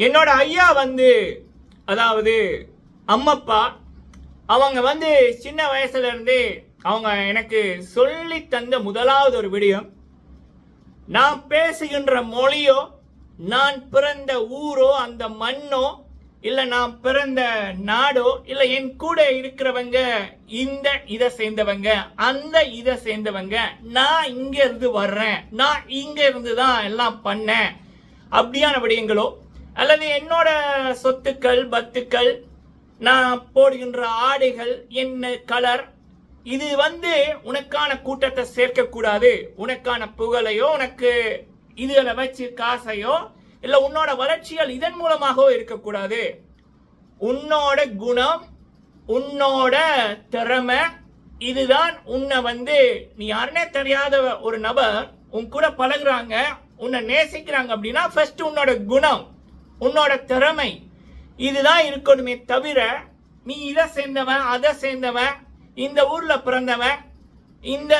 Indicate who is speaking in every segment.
Speaker 1: என்னோட ஐயா வந்து அதாவது அம்மப்பா அவங்க வந்து சின்ன வயசுலேருந்து அவங்க எனக்கு சொல்லி தந்த முதலாவது ஒரு விடயம். நான் பேசுகின்ற மொழியோ நான் பிறந்த ஊரோ அந்த மண்ணோ இல்லை நான் பிறந்த நாடோ இல்லை என் கூட இருக்கிறவங்க இந்த இதை சேர்ந்தவங்க அந்த இதை சேர்ந்தவங்க நான் இங்கேருந்து வர்றேன் நான் இங்கேருந்து தான் எல்லாம் பண்ணேன். அப்படியான விடயங்களோ அல்லது என்னோட சொத்துக்கள் பத்துக்கள் நான் போடுகின்ற ஆடைகள் என்ன கலர் இது வந்து உனக்கான கூட்டத்தை சேர்க்கக்கூடாது. உனக்கான புகழையோ உனக்கு இதில் வச்சு காசையோ இல்லை உன்னோட வளர்ச்சிகள் இதன் மூலமாகவோ இருக்கக்கூடாது. உன்னோட குணம் உன்னோட திறமை இதுதான் உன்னை வந்து நீ யாருன்னே தெரியாத ஒரு நபர் உன் கூட பழகுறாங்க உன்னை நேசிக்கிறாங்க அப்படின்னா ஃபர்ஸ்ட் உன்னோட குணம். உன்னோட திறமை இதுதான் இருக்கணுமே தவிர நீ இதை சேர்ந்தவன் அதை சேர்ந்தவன் இந்த ஊரில் பிறந்தவன் இந்த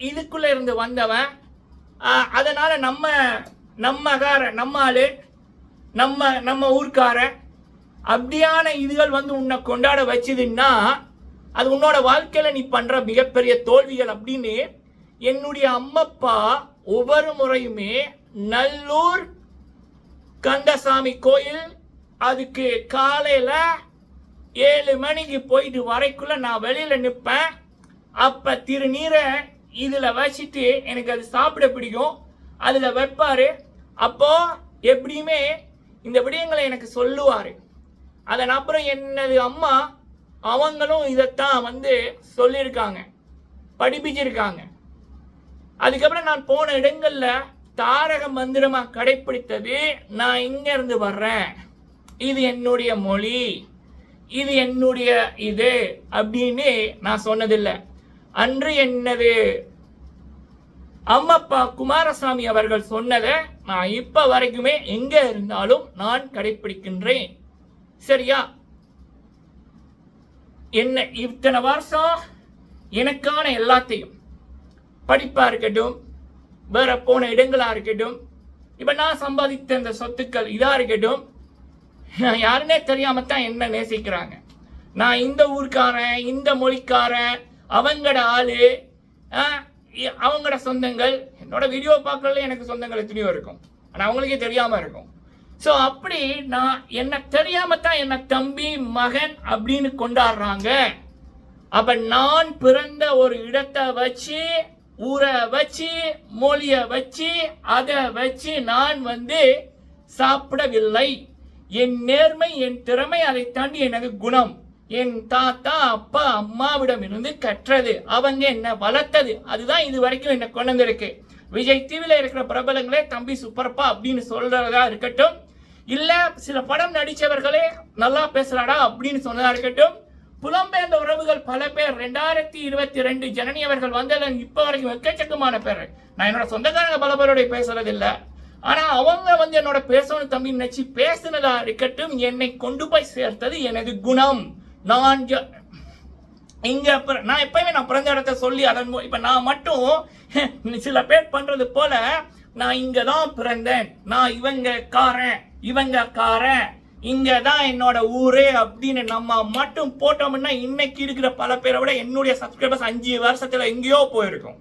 Speaker 1: இதுக்குள்ளே இருந்து வந்தவன் அதனால் நம்ம நம்ம கார நம்ம ஆளு நம்ம நம்ம ஊர்க்காரன் அப்படியான இதுகள் வந்து உன்னை கொண்டாட வச்சுதுன்னா அது உன்னோட வாழ்க்கையில் நீ பண்ணுற மிகப்பெரிய தோல்விகள் அப்படின்னு என்னுடைய அம்மப்பா ஒவ்வொரு முறையுமே நல்லூர் கந்தசாமி கோயில் அதுக்கு காலையில் ஏழு மணிக்கு போயிட்டு வரைக்குள்ள நான் வெளியில் நிற்பேன் அப்போ திருநீரை இதில் வச்சுட்டு எனக்கு அது சாப்பிட பிடிக்கும். அதில் வைப்பார். அப்போ எப்படியுமே இந்த விடயங்களை எனக்கு சொல்லுவார். அதன் அப்புறம் என்னது அம்மா அவங்களும் இதைத்தான் வந்து சொல்லியிருக்காங்க. படிப்பிச்சிருக்காங்க. அதுக்கப்புறம் நான் போன இடங்களில் தாரக மந்திரமா கடைப்பிடித்தது நான் இங்க இருந்து வர்றேன். இது என்னுடைய மொழி. இது என்னுடைய இது அப்படின்னு நான் சொன்னதில்லை. அன்று என்னது? அம்மப்பா குமாரசாமி அவர்கள் சொன்னதை நான் இப்ப வரைக்குமே எங்க இருந்தாலும் நான் கடைப்பிடிக்கின்றேன். சரியா? என்ன இத்தனை வருஷம் எனக்கான எல்லாத்தையும் படிப்பா இருக்கட்டும் வேற போன இடங்களாக இருக்கட்டும். இப்போ நான் சம்பாதித்த இந்த சொத்துக்கள் இதாக இருக்கட்டும். யாருன்னே தெரியாமல் தான் என்ன நேசிக்கிறாங்க. நான் இந்த ஊர்க்காரன் இந்த மொழிக்காரன் அவங்களோட ஆளு அவங்களோட சொந்தங்கள். என்னோட வீடியோ பார்க்கறதுல எனக்கு சொந்தங்கள் எத்தனையோ இருக்கும். ஆனால் அவங்களுக்கே தெரியாமல் இருக்கும். ஸோ அப்படி நான் என்னை தெரியாமல் தான் என்னை தம்பி மகன் அப்படின்னு கொண்டாடுறாங்க. அப்போ நான் பிறந்த ஒரு இடத்தை வச்சு ஊரை வச்சு மொழிய வச்சு அதை வச்சு நான் வந்து சாப்பிடவில்லை. என் நேர்மை என் திறமை அதை தாண்டி எனக்கு குணம். என் தாத்தா அப்பா அம்மாவிடம் இருந்து கற்றது. அவங்க என்ன வளர்த்தது. அதுதான் இது வரைக்கும் என்ன கொண்டு வந்திருக்கு. விஜய் டிவியில் இருக்கிற பிரபலங்களே தம்பி சூப்பர்ப்பா அப்படின்னு சொல்றதா இருக்கட்டும். இல்ல சில படம் நடிச்சவர்களே நல்லா பேசுறாடா அப்படின்னு சொன்னதா இருக்கட்டும். புலம்பெயர்ந்த உறவுகள் பல பேர். ரெண்டாயிரத்தி இருபத்தி ரெண்டு ஜனனி அவர்கள் வந்ததுல இப்போ வரைக்கும் எக்கச்சக்கமான பேர். நான் என்னோட சொந்தக்காரங்க பல பேரோட பேசுறது ஆனால் அவங்க வந்து என்னோட பேசணும் தம்பி நினைச்சு பேசுனதா இருக்கட்டும் என்னை கொண்டு போய் சேர்த்தது எனது குணம். நான் இங்க பிற- நான் எப்பயுமே நான் பிறந்த இடத்த சொல்லி அதன் இப்போ இப்ப நான் மட்டும் சில பேர் பண்றது போல நான் இங்க தான் பிறந்தேன். நான் இவங்க காரன் இவங்க காரன். இங்கே தான் என்னோட ஊரே அப்படின்னு நம்ம மட்டும் போட்டோம்னா இன்னைக்கு இருக்கிற பல பேரை விட என்னுடைய சப்ஸ்கிரைபர்ஸ் அஞ்சு வருஷத்தில் எங்கேயோ போயிருக்கும்.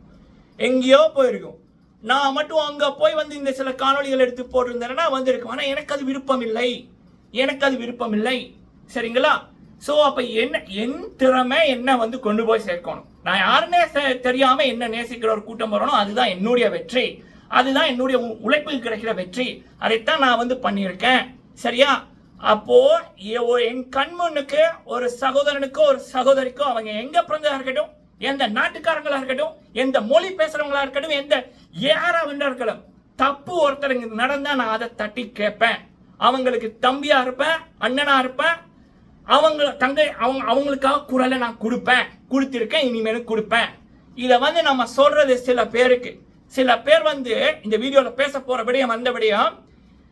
Speaker 1: எங்கேயோ போயிருக்கும். நான் மட்டும் அங்கே போய் வந்து இந்த சில காணொளிகள் எடுத்து போட்டிருந்தேன்னா வந்திருக்கும். ஆனால் எனக்கு அது விருப்பம் இல்லை. எனக்கு அது விருப்பம் இல்லை. சரிங்களா? ஸோ அப்போ என்ன என் திறமை என்ன வந்து கொண்டு போய் சேர்க்கணும்? நான் யாருன்னே தெரியாமல் என்ன நேசிக்கிற ஒரு கூட்டம் வரணும் அதுதான் என்னுடைய வெற்றி. அதுதான் என்னுடைய உ- உழைப்புக்கு கிடைக்கிற வெற்றி. அதைத்தான் நான் வந்து பண்ணியிருக்கேன். சரியா? அப்போ என் கண்முன்னுக்கு ஒரு சகோதரனுக்கோ ஒரு சகோதரிக்கோ அவங்க எங்க பிறந்ததா இருக்கட்டும் எந்த நாட்டுக்காரங்களா இருக்கட்டும் எந்த மொழி பேசுறவங்களா இருக்கட்டும் எந்த யாரா வேண்டா இருக்கலாம் தப்பு ஒருத்தருங்க நடந்தா நான் அதை தட்டி கேட்பேன். அவங்களுக்கு தம்பியா இருப்பேன் அண்ணனா இருப்பேன். அவங்க தங்கை அவங்க அவங்களுக்காக குரலை நான் கொடுப்பேன். கொடுத்துருக்கேன் இனிமேலும் கொடுப்பேன். இதை வந்து நம்ம சொல்றது சில பேருக்கு. சில பேர் வந்து இந்த வீடியோல பேச போற விடயம் விடயம்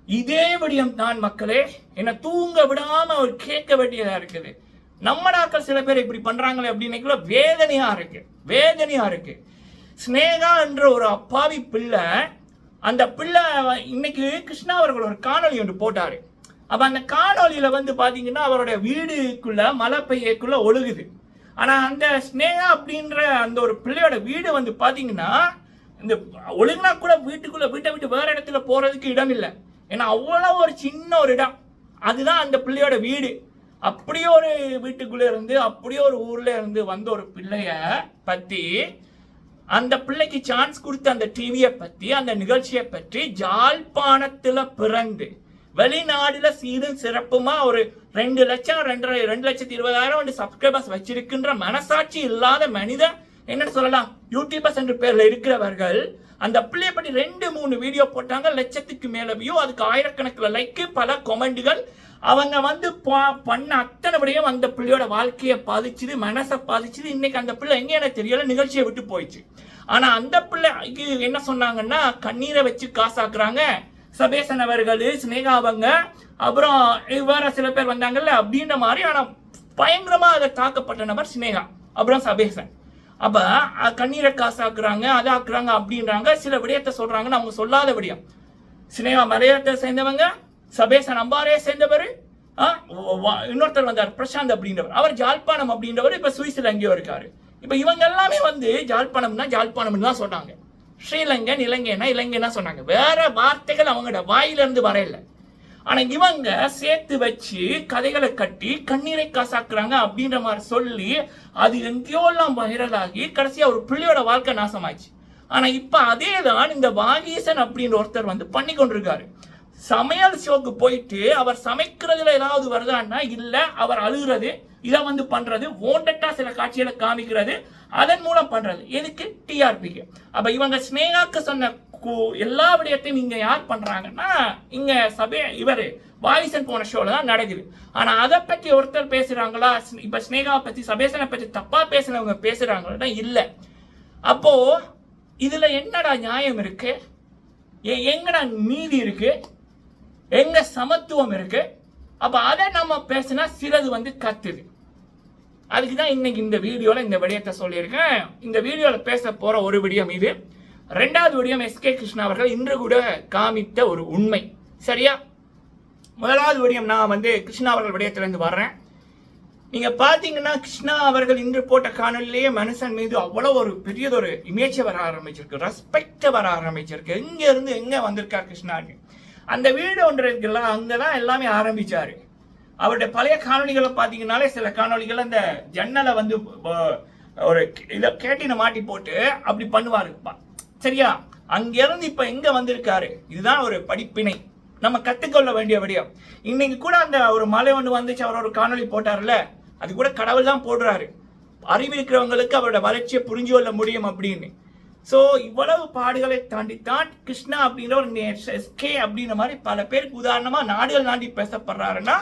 Speaker 1: இதே விடியம் தான் மக்களே என்னை தூங்க விடாம அவர் கேட்க வேண்டியதா இருக்குது. நம்ம நாக்கள் சில பேர் இப்படி பண்றாங்களே அப்படின்னு வேதனையா இருக்கு. வேதனையா இருக்கு. ஸ்னேகா என்ற ஒரு அப்பாவி பிள்ளை அந்த பிள்ளை இன்னைக்கு கிருஷ்ணா அவர்கள் ஒரு காணொளி ஒன்று போட்டாரு. அப்ப அந்த காணொலியில வந்து பாத்தீங்கன்னா அவருடைய வீடுக்குள்ள மழை பெய்யக்குள்ள ஒழுகுது. ஆனா அந்த ஸ்னேகா அப்படின்ற அந்த ஒரு பிள்ளையோட வீடு வந்து பாத்தீங்கன்னா இந்த ஒழுங்கினா கூட வீட்டுக்குள்ள வீட்டை விட்டு வேற இடத்துல போறதுக்கு இடம் இல்லை ஏன்னா அவ்வளோ ஒரு சின்ன ஒரு இடம். அதுதான் அந்த பிள்ளையோட வீடு. அப்படியே ஒரு வீட்டுக்குள்ளே இருந்து அப்படியே ஒரு ஊரில் இருந்து வந்த ஒரு பிள்ளைய பற்றி அந்த பிள்ளைக்கு சான்ஸ் கொடுத்த அந்த டிவியை பற்றி அந்த நிகழ்ச்சியை பற்றி ஜாழ்ப்பாணத்துல பிறந்து வெளிநாடுல சீரும் சிறப்புமா ஒரு ரெண்டு லட்சம் ரெண்டரை ரெண்டு லட்சத்தி இருபதாயிரம் வந்து சப்ஸ்கிரைபர்ஸ் வச்சிருக்கின்ற மனசாட்சி இல்லாத மனிதன் என்னன்னு சொல்லலாம் யூடியூபர்ஸ் என்ற பேர்ல இருக்கிறவர்கள் அந்த பிள்ளைய பற்றி ரெண்டு மூணு வீடியோ போட்டாங்க. லட்சத்துக்கு மேலே வியூ அதுக்கு ஆயிரக்கணக்கில் லைக்கு பல கொமெண்டுகள் அவங்க வந்து பண்ண அத்தனை விடையும் அந்த பிள்ளையோட வாழ்க்கையை பாதிச்சுது மனசை பாதிச்சுது. இன்னைக்கு அந்த பிள்ளை எங்கே எனக்கு தெரியல நிகழ்ச்சியை விட்டு போயிடுச்சு. ஆனா அந்த பிள்ளை இது என்ன சொன்னாங்கன்னா கண்ணீரை வச்சு காசாக்குறாங்க. சபேசன் அவர்கள் சினேகா அவங்க. அப்புறம் வேற சில பேர் வந்தாங்கல்ல அப்படின்ற மாதிரி. ஆனா பயங்கரமா அதை தாக்கப்பட்ட நபர் சினேகா. அப்புறம் சபேசன். அப்ப கண்ணீரை கண்ணீரை காசாக்குறாங்க அதை ஆக்குறாங்க அப்படின்றாங்க. சில விடயத்தை சொல்றாங்கன்னு அவங்க சொல்லாத விடயம். சினிமா மலையாளத்தை சேர்ந்தவங்க சபேசன் அம்பாரே சேர்ந்தவர் ஆ, இன்னொருத்தர் வந்தார் பிரசாந்த் அப்படின்றவர். அவர் ஜாழ்ப்பாணம் அப்படின்றவர் இப்ப சுவிஸ்ல எங்கேயோ இருக்காரு. இப்ப இவங்க எல்லாமே வந்து ஜாழ்ப்பாணம்னா ஜாழ்ப்பாணம்னு தான் சொன்னாங்க ஸ்ரீலங்கன் இலங்கைனா இலங்கைனா சொன்னாங்க. வேற வார்த்தைகள் அவங்களோட வாயிலிருந்து வரையில்லை ஆனா இவங்க சேர்த்து வச்சு கதைகளை கட்டி கண்ணீரை காசாக்குறாங்க அப்படின்ற மாதிரி சொல்லி அது எங்கேயோ எல்லாம் வைரலாகி கடைசியா ஒரு பிள்ளையோட வாழ்க்கை நாசமாச்சு ஆனா இப்ப அதே தான் இந்த வாகீசன் அப்படின்ற ஒருத்தர் வந்து பண்ணி கொண்டிருக்காரு. சமையல் ஷோக்கு போயிட்டு அவர் சமைக்கிறதுல ஏதாவது வருதான்னா இல்ல அவர் அழுகிறது இதை வந்து பண்றது ஓண்டட்டா சில காட்சிகளை காமிக்கிறது அதன் மூலம் பண்றது. எதுக்கு? டிஆர்பிக்கு அப்ப இவங்க ஸ்னேகாக்கு சொன்ன கு- எல்லா விடயத்தையும் இங்கே யார் பண்ணுறாங்கன்னா இங்கே சபை இவர். வாரிசன் போன ஷோவில் தான் நடக்குது. ஆனால் அதை பற்றி ஒருத்தர் பேசுகிறாங்களா இப்போ ஸ்னேகாவை பற்றி சபேசனை பற்றி தப்பாக பேசுனவங்க பேசுகிறாங்களா இல்லை. அப்போது இதில் என்னடா நியாயம் இருக்கு? எங்கடா நீதி இருக்கு? எங்க சமத்துவம் இருக்கு? அப்போ அதை நம்ம பேசினா சிலது வந்து கத்துது. அதுக்கு தான் இன்னைக்கு இந்த வீடியோவில் இந்த விடயத்தை சொல்லியிருக்கேன். இந்த வீடியோவில் பேச போகிற ஒரு விடயம் இது. ரெண்டாவது டிடம் எஸ் கே கிருஷ்ணா அவர்கள் இன்று கூட காமித்த ஒரு உண்மை. சரியா? முதலாவது விடயம் நான் வந்து கிருஷ்ணா அவர்கள் விடயத்திலிருந்து வர்றேன். நீங்க பாத்தீங்கன்னா கிருஷ்ணா அவர்கள் இன்று போட்ட காணொலியிலேயே மனுஷன் மீது அவ்வளவு ஒரு பெரியதொரு இமேஜை வர ஆரம்பிச்சிருக்கு. ரெஸ்பெக்ட் வர ஆரம்பிச்சிருக்கு. எங்க இருந்து எங்க வந்திருக்கார் கிருஷ்ணான்னு அந்த வீடு ஒன்று இருக்குல்ல அங்கதான் எல்லாமே ஆரம்பிச்சாரு. அவருடைய பழைய காணொளிகளை பார்த்தீங்கன்னாலே சில காணொலிகள் அந்த ஜன்னலை வந்து ஒரு இதை கேட்டினை மாட்டி போட்டு அப்படி பண்ணுவாரு. சரியா? அங்கிருந்து இப்ப எங்க வந்திருக்காரு? இதுதான் ஒரு படிப்பினை. நம்ம கற்றுக்கொள்ள வேண்டிய விடயம். இன்னைக்கு கூட அந்த ஒரு மலை ஒன்று வந்துச்சு அவர் ஒரு காணொளி போட்டார்ல? அது கூட கடவுள் தான் போடுறாரு. அறிவு இருக்கிறவங்களுக்கு அவரோட வளர்ச்சியை புரிஞ்சு கொள்ள முடியும் அப்படின்னு. ஸோ இவ்வளவு பாடுகளை தாண்டித்தான் கிருஷ்ணா அப்படின்ற ஒரு எஸ்கே அப்படின்ற மாதிரி பல பேருக்கு உதாரணமாக நாடுகள் தாண்டி பேசப்படுறாருன்னா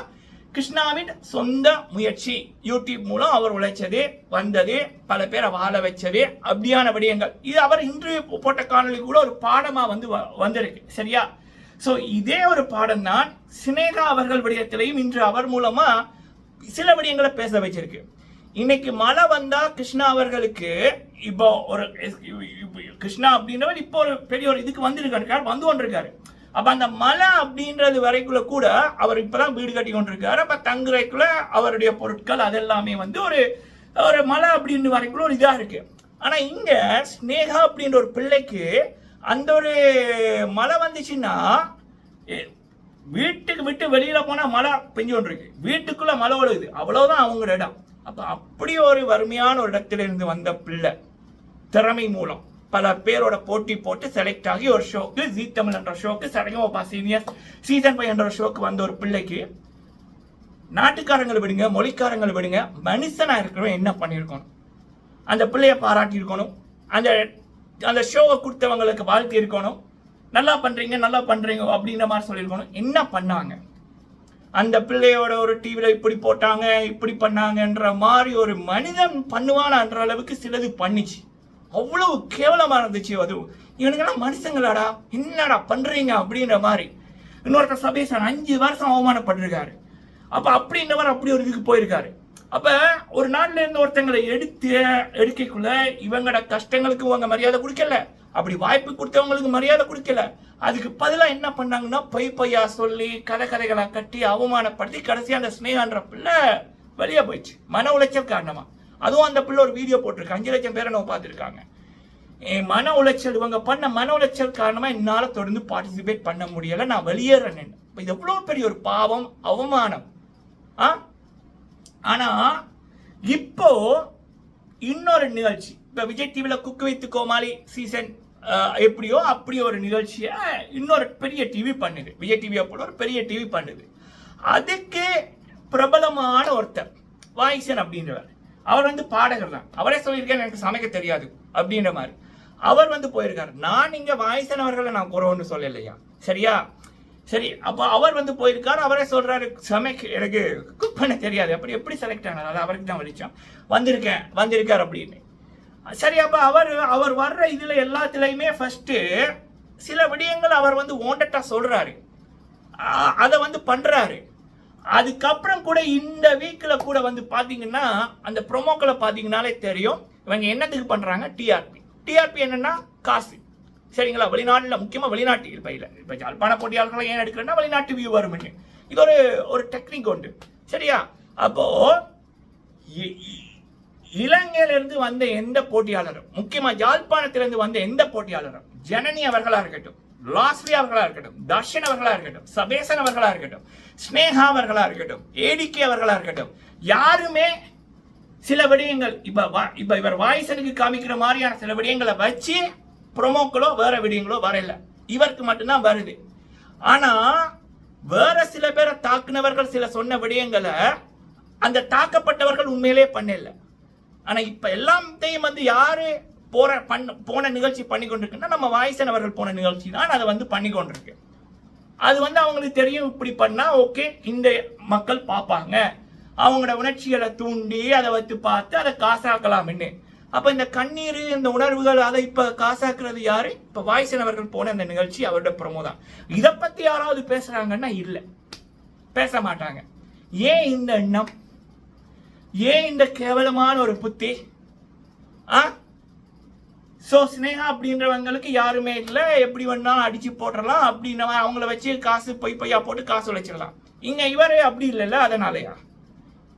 Speaker 1: கிருஷ்ணாவின் சொந்த முயற்சி. யூடியூப் மூலம் அவர் உழைச்சது வந்தது பல பேரை வாழ வச்சது அப்படியான விடயங்கள். இது அவர் இன்று போட்ட காணொலி கூட ஒரு பாடமாக வந்து வ- வந்திருக்கு. சரியா? ஸோ இதே ஒரு பாடம் தான் சினேகா அவர்கள் விடயத்திலையும் இன்று அவர் மூலமாக சில விடயங்களை பேச வச்சிருக்கு. இன்னைக்கு மழை வந்தா கிருஷ்ணா அவர்களுக்கு இப்போ ஒரு கிருஷ்ணா அப்படின்றவர் இப்போ ஒரு பெரிய ஒரு இதுக்கு வந்திருக்காரு. வந்து கொண்டிருக்காரு. அப்ப அந்த மலை அப்படின்றது வரைக்குள்ள கூட அவர் இப்பதான் வீடு கட்டி கொண்டிருக்காரு. அப்ப தங்குறதுக்குள்ள அவருடைய பொருட்கள் அதெல்லாமே வந்து ஒரு ஒரு மலை அப்படின்னு வரைக்குள்ள ஒரு இதா இருக்கு. ஆனா இங்க ஸ்னேகா அப்படின்ற ஒரு பிள்ளைக்கு அந்த ஒரு மழை வந்துச்சுன்னா வீட்டுக்கு விட்டு வெளியில போனா மழை பெஞ்சு கொண்டிருக்கு. வீட்டுக்குள்ள மழை ஒழுகுது. அவ்வளவுதான் அவங்க இடம். அப்ப அப்படி ஒரு வறுமையான ஒரு இடத்துல இருந்து வந்த பிள்ளை திறமை மூலம். பல பேரோட போட்டி போட்டு செலக்ட் ஆகி ஒரு ஷோக்கு ஜீ தமிழ் என்ற ஷோக்கு சரகமப்பா சீனியர் சீசன் ஃபைவ் என்ற ஷோக்கு வந்த ஒரு பிள்ளைக்கு நாட்டுக்காரங்களை விடுங்க மொழிக்காரங்களை விடுங்க மனுஷனாக இருக்கிறவன் என்ன பண்ணியிருக்கணும்? அந்த பிள்ளைய பாராட்டியிருக்கணும் அந்த அந்த ஷோவை கொடுத்தவங்களுக்கு வாழ்த்து இருக்கணும். நல்லா பண்ணுறீங்க நல்லா பண்ணுறீங்க அப்படின்ற மாதிரி சொல்லியிருக்கணும். என்ன பண்ணாங்க? அந்த பிள்ளையோட ஒரு டிவியில் இப்படி போட்டாங்க இப்படி பண்ணாங்கன்ற மாதிரி ஒரு மனிதன் பண்ணுவானான்ற அளவுக்கு சிலது பண்ணிச்சு. அவ்வளவு கேவலமாக இருந்துச்சு அதுவும் இவனுங்கெல்லாம் மனுஷங்களாடா என்னடா பண்ணுறீங்க அப்படின்ற மாதிரி. இன்னொருத்தர் சபேசன் அஞ்சு வருஷம் அவமானப்பட்டிருக்காரு. அப்போ அப்படின்றவர் அப்படி ஒரு இதுக்கு போயிருக்காரு. அப்போ ஒரு நாட்டிலேருந்து இருந்து ஒருத்தங்களை எடுத்து எடுக்கக்குள்ள இவங்களோட கஷ்டங்களுக்கு உங்கள் மரியாதை கொடுக்கல. அப்படி வாய்ப்பு கொடுத்தவங்களுக்கு மரியாதை கொடுக்கல. அதுக்கு பதிலாக என்ன பண்ணாங்கன்னா பொய் பொய்யா சொல்லி கதை கதைகளை கட்டி அவமானப்படுத்தி கடைசியாக அந்த ஸ்னேகான்ற பிள்ளை வெளியே போயிடுச்சு. மன உளைச்சல் காரணமாக அதுவும் அந்த பிள்ளை ஒரு வீடியோ போட்டிருக்கு. அஞ்சு லட்சம் பேரை நம்ம பார்த்துருக்காங்க. என் மன உளைச்சல் இவங்க பண்ண மன உளைச்சல் காரணமாக என்னால் தொடர்ந்து பார்ட்டிசிபேட் பண்ண முடியலை. நான் வெளியேறேன் இப்போ இது எவ்வளோ பெரிய ஒரு பாவம் அவமானம். ஆ? ஆனால் இப்போ இன்னொரு நிகழ்ச்சி. இப்போ விஜய் டிவியில் குக்கு வைத்து கோமாளி சீசன் எப்படியோ அப்படி ஒரு நிகழ்ச்சியை இன்னொரு பெரிய டிவி பண்ணுது. விஜய் டிவியை போல ஒரு பெரிய டிவி பண்ணுது. அதுக்கு பிரபலமான ஒருத்தர் வாய்சன் அப்படின்றவர். அவர் வந்து பாடகர் தான். அவரே சொல்லியிருக்கேன் எனக்கு சமைக்க தெரியாது. அப்படின்ற மாதிரி. அவர் வந்து போயிருக்கார். நான் இங்கே வாய்சன் அவர்களை நான் குறவுன்னு சொல்லலையா? சரியா? சரி அப்போ அவர் வந்து போயிருக்காரு. அவரே சொல்கிறாரு சமைக்க எனக்கு குக் பண்ண தெரியாது. அப்படி எப்படி செலக்ட் ஆனார்? அது அவருக்கு தான் வெளிச்சம். வந்திருக்கேன் வந்திருக்கார் அப்படின்னு. சரி அப்போ அவர் அவர் வர்ற இதில் எல்லாத்துலேயுமே ஃபஸ்ட்டு சில விடயங்கள் அவர் வந்து ஓண்டட்டாக சொல்கிறாரு அதை வந்து பண்ணுறாரு அதுக்கப்புறம் கூட இந்த வீக்கில் கூட வந்து பார்த்தீங்கன்னா அந்த ப்ரொமோக்களை பார்த்தீங்கன்னாலே தெரியும். இவங்க என்னத்துக்கு பண்ணுறாங்க டிஆர்பி டிஆர்பி என்னன்னா காசு. சரிங்களா? வெளிநாட்டில் முக்கியமாக வெளிநாட்டு இப்போ இல்லை இப்போ ஜாழ்ப்பாண போட்டியாளர்களை ஏன் எடுக்கிறேன்னா வெளிநாட்டு வியூ வரும்னு இது ஒரு ஒரு டெக்னிக் உண்டு. சரியா? அப்போது இ- இலங்கையிலிருந்து வந்த எந்த போட்டியாளரும் முக்கியமாக யாழ்ப்பாணத்திலிருந்து வந்த எந்த போட்டியாளரும் ஜனனி அவர்களாக இருக்கட்டும் லாஸ்லி அவர்களாக இருக்கட்டும் தர்ஷன் அவர்களாக இருக்கட்டும் சபேசன் அவர்களாக இருக்கட்டும் ஸ்னேகா அவர்களாக இருக்கட்டும் ஏடிகே அவர்களாக இருக்கட்டும் யாருமே சில விடயங்கள் இப்போ வா- இப்போ இவர் வாய்ஸனுக்கு காமிக்கிற மாதிரியான சில விடயங்களை வச்சு ப்ரொமோக்களோ வேற விடயங்களோ வரல. இவருக்கு மட்டும்தான் வருது. ஆனால் வேற சில பேரை தாக்குனவர்கள் சில சொன்ன விடயங்களை அந்த தாக்கப்பட்டவர்கள் உண்மையிலே பண்ணல. ஆனால் இப்போ எல்லாத்தையும் வந்து யாரு போற பண்ண போன நிகழ்ச்சி பண்ணி கொண்டிருக்குன்னா நம்ம வாய்ஸன் அவர்கள் போன நிகழ்ச்சி தான் அதை வந்து பண்ணி கொண்டிருக்கு. அது வந்து அவங்களுக்கு தெரியும் இப்படி பண்ணா ஓகே இந்த மக்கள் பார்ப்பாங்க. அவங்களோட உணர்ச்சிகளை தூண்டி அதை வச்சு பார்த்து அதை காசாக்கலாம்னு. அப்ப இந்த கண்ணீர் இந்த உணர்வுகள் அதை இப்ப காசாக்குறது யாரு? இப்ப வாய்சன் அவர்கள் போன அந்த நிகழ்ச்சி அவரோட ப்ரொமோ தான். இதை பத்தி யாராவது பேசுறாங்கன்னா இல்லை. பேச மாட்டாங்க. ஏன் இந்த எண்ணம்? ஏன் இந்த கேவலமான ஒரு புத்தி? ஆ? ஸோ ஸ்னேகா அப்படின்றவங்களுக்கு யாருமே இல்லை. எப்படி வேணாலும் அடிச்சு போட்டுடலாம் அப்படின்ற அவங்கள வச்சு காசு பொய் பொய்யா போட்டு காசு உழைச்சிடலாம். இங்கே இவரே அப்படி இல்லைல்ல அதனாலயா?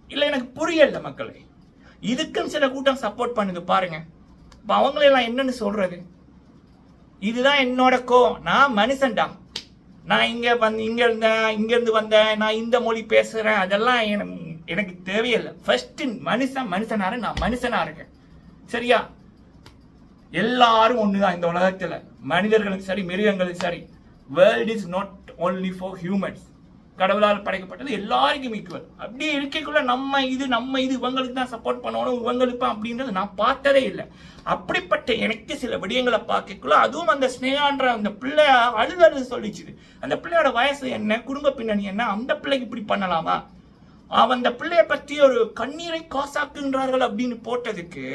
Speaker 1: இல்லை எனக்கு புரியல மக்களே. இதுக்கும் சில கூட்டம் சப்போர்ட் பண்ணுது பாருங்க. இப்போ அவங்களெல்லாம் என்னன்னு சொல்றது? இதுதான் என்னோட கோ. நான் மனுஷன்டா. நான் இங்கே வந்து இங்கே இருந்தேன் இங்கேருந்து வந்தேன். நான் இந்த மொழி பேசுகிறேன் அதெல்லாம் எனக்கு எனக்கு தேவையில்லை. ஃபர்ஸ்ட் மனுஷன் மனுஷனாரு நான் மனுஷனாக இருக்கேன். சரியா? எல்லாரும் ஒண்ணுதான் இந்த உலகத்துல. மனிதர்களுக்கு சரி மிருகங்களுக்கு சரி. World is not only for humans கடவுளால் படைக்கப்பட்டது எல்லாருக்கும் ஈக்குவல் அப்படி இருக்கைக்குள்ள நம்ம இது நம்ம இது இவங்களுக்கு தான் சப்போர்ட் பண்ணணும் இவங்களுக்கு அப்படின்றது நான் பார்த்ததே இல்லை. அப்படிப்பட்ட எனக்கு சில விடயங்களை பார்க்கக்குள்ள அதுவும் அந்த ஸ்னேகான்ற அந்த பிள்ளைய அழுதழு சொல்லிச்சுது. அந்த பிள்ளையோட வயசு என்ன குடும்ப பின்னணி என்ன அந்த பிள்ளைக்கு இப்படி பண்ணலாமா? அவன் அந்த பிள்ளைய பற்றி ஒரு கண்ணீரை காசாக்குன்றார்கள் அப்படின்னு போட்டதுக்கு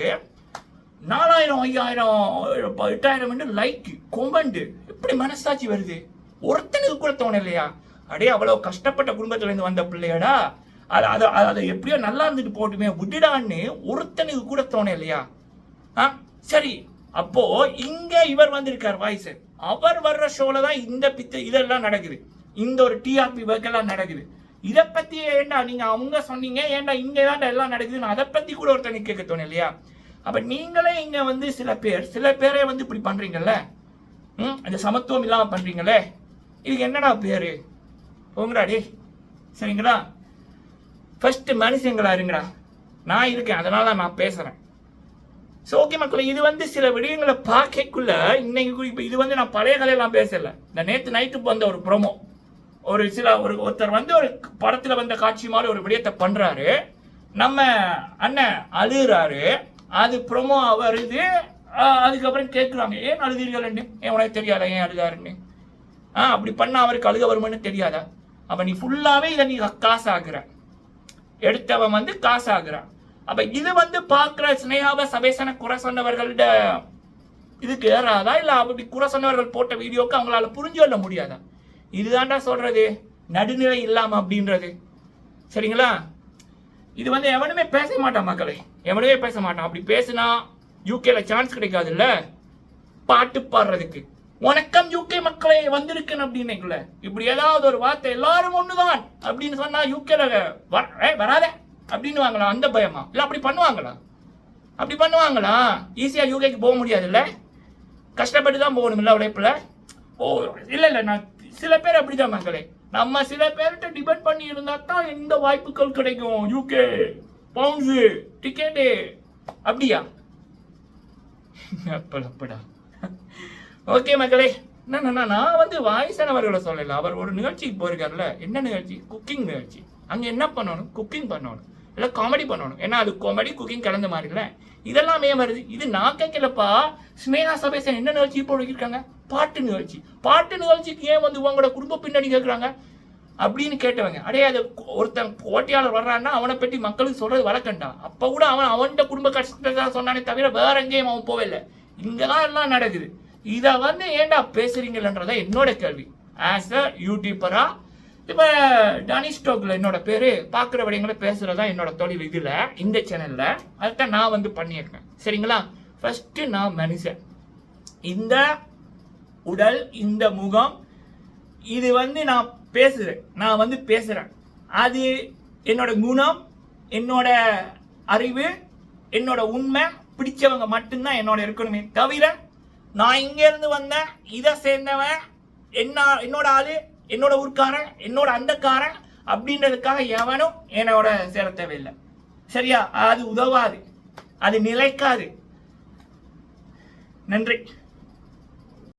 Speaker 1: நாலாயிரம் ஐயாயிரம் ப- எட்டாயிரம் லைக்கு கொமெண்டு எப்படி மனசாட்சி வருது? ஒருத்தனுக்கு கூட தோணும் இல்லையா? அடே அவ்வளோ கஷ்டப்பட்ட குடும்பத்துலேருந்து வந்த பிள்ளையடா. அது அது அது- அது எப்படியோ நல்லா இருந்துட்டு போட்டுமே விட்டுடான்னு ஒருத்தனுக்கு கூட தோணும் இல்லையா? ஆ சரி அப்போ இங்க இவர் வந்திருக்கார் வாய்ஸ் அவர் வர்ற ஷோல தான் இந்த பித்த இதெல்லாம் நடக்குது. இந்த ஒரு டிஆர்பி ஒர்க்கெல்லாம் நடக்குது. இதை பத்தி ஏன்டா நீங்க அவங்க சொன்னீங்க? ஏன்டா இங்க தான் எல்லாம் நடக்குதுன்னு அதை பத்தி கூட ஒருத்தனுக்கு கேட்க தோணும் இல்லையா? அப்போ நீங்களே இங்கே வந்து சில பேர் சில பேரே வந்து இப்படி பண்ணுறீங்கல்ல ம்? அந்த சமத்துவம் இல்லாமல் பண்ணுறீங்களே இதுக்கு என்னடா பேர்? போங்கடா சரிங்களா? ஃபஸ்ட்டு மனுஷங்களா இருங்கடா. நான் இருக்கேன் அதனால தான் நான் பேசுகிறேன் ஸோ ஓகே மக்களே இது வந்து சில விடயங்களை பார்க்கக்குள்ள இன்னைக்கு இப்போ இது வந்து நான் பழைய கதையெல்லாம் பேசலை. இந்த நேற்று நைட்டு வந்த ஒரு ப்ரோமோ ஒரு சில ஒரு ஒருத்தர் வந்து ஒரு படத்தில் வந்த காட்சி மாதிரி ஒரு விடயத்தை பண்ணுறாரு நம்ம அண்ணன் அழுகிறாரு. அது ப்ரோமோ வருது. அதுக்கப்புறம் கேட்குறாங்க ஏன் அழுதீர்கள்னு ஏன் உனக்கு தெரியாதா? ஏன் அழுதாருன்னு ஆ அப்படி பண்ணால் அவருக்கு அழுக வருமான்னு தெரியாதா? அப்போ நீ ஃபுல்லாகவே இதை நீ காசு ஆகுற எடுத்தவன் வந்து காசு ஆகுறான் அப்போ இது வந்து பார்க்குற ஸ்னேகாவை சபேசன குறை சொன்னவர்கள்ட இதுக்கு ஏறாதா இல்லை அப்படி குறை சொன்னவர்கள் போட்ட வீடியோக்கு அவங்களால புரிஞ்சு கொள்ள முடியாதா? இதுதான்டா சொல்கிறது நடுநிலை இல்லாமல் அப்படின்றது. சரிங்களா? இது வந்து எவனுமே பேச மாட்டான் மக்களை. எவனுமே பேச மாட்டான். அப்படி பேசினா யூகேல சான்ஸ் கிடைக்காதுல்ல? பாட்டு பாடுறதுக்கு. வணக்கம் யூகே மக்களே வந்திருக்கேன் அப்படின்னு இப்படி ஏதாவது ஒரு வார்த்தை எல்லாரும் ஒண்ணுதான் அப்படின்னு சொன்னா யூகேல வராத. அப்படின்னு வாங்களா அந்த பயமா? இல்ல அப்படி பண்ணுவாங்களா? அப்படி பண்ணுவாங்களா? ஈஸியா யூகேக்கு போக முடியாதுல்ல? கஷ்டப்பட்டு தான் போகணும்ல உழைப்புல? ஓ இல்ல இல்ல நான் சில பேர் அப்படிதான் மக்களே. நம்ம சில பேர்கிட்ட டிபெண்ட் பண்ணி இருந்தா தான் எந்த வாய்ப்புகள் கிடைக்கும். யூகே பவுன்ஸு டிக்கெட்டு அப்படியா? அப்படா ஓகே மக்களே என்னன்னா நான் வந்து வாய்ஸானவர்களை சொல்லல. அவர் ஒரு நிகழ்ச்சிக்கு போயிருக்காருல்ல. என்ன நிகழ்ச்சி? குக்கிங் நிகழ்ச்சி. அங்கே என்ன பண்ணணும்? குக்கிங் பண்ணணும். இல்லை காமெடி பண்ணணும். ஏன்னா அது காமெடி குக்கிங் கலந்த மாதிரில இதெல்லாமே வருது? இது நான் கேட்கலப்பா ஸ்னேகா சபேசன் என்ன நிகழ்ச்சி இப்போ பாட்டு நிகழ்ச்சி. பாட்டு நிகழ்ச்சிக்கு ஏன் வந்து உங்களோட குடும்ப பின்னணி கேட்குறாங்க அப்படின்னு கேட்டவங்க. அடே அது ஒருத்தன் போட்டியாளர் வர்றான்னா அவனை பற்றி மக்களுக்கு சொல்றது வழக்கண்டா அப்போ கூட அவன் அவன்கிட்ட குடும்ப கஷ்டத்தை சொன்னானே தவிர வேற எங்கேயும் அவன் போகல இங்கதான் எல்லாம் நடக்குது. இதை வந்து ஏன்டா பேசுறீங்களன்றத என்னோட கேள்வி. ஆஸ் அ யூடியூபரா இப்போ டனி ஸ்டோக்ல என்னோட பேர் பார்க்குற விடயங்களை தான் என்னோட தொழில் இதில் இந்த சேனலில் அதுதான் நான் வந்து பண்ணியிருக்கேன். சரிங்களா? ஃபஸ்ட்டு நான் மனுஷன். இந்த உடல் இந்த முகம் இது வந்து நான் பேசுறேன். நான் வந்து பேசுறேன். அது என்னோட குணம் என்னோட அறிவு என்னோட உண்மை பிடிச்சவங்க மட்டும்தான் என்னோட இருக்கணுமே தவிர நான் இங்கேருந்து வந்தேன் இதை சேர்ந்தவன் என்ன என்னோட ஆளு என்னோட ஊர்க்காரன் என்னோட அந்தக்காரன் அப்படின்றதுக்காக எவனும் என்னோட சேர தேவையில்லை. சரியா? அது உதவாது. அது நிலைக்காது. நன்றி.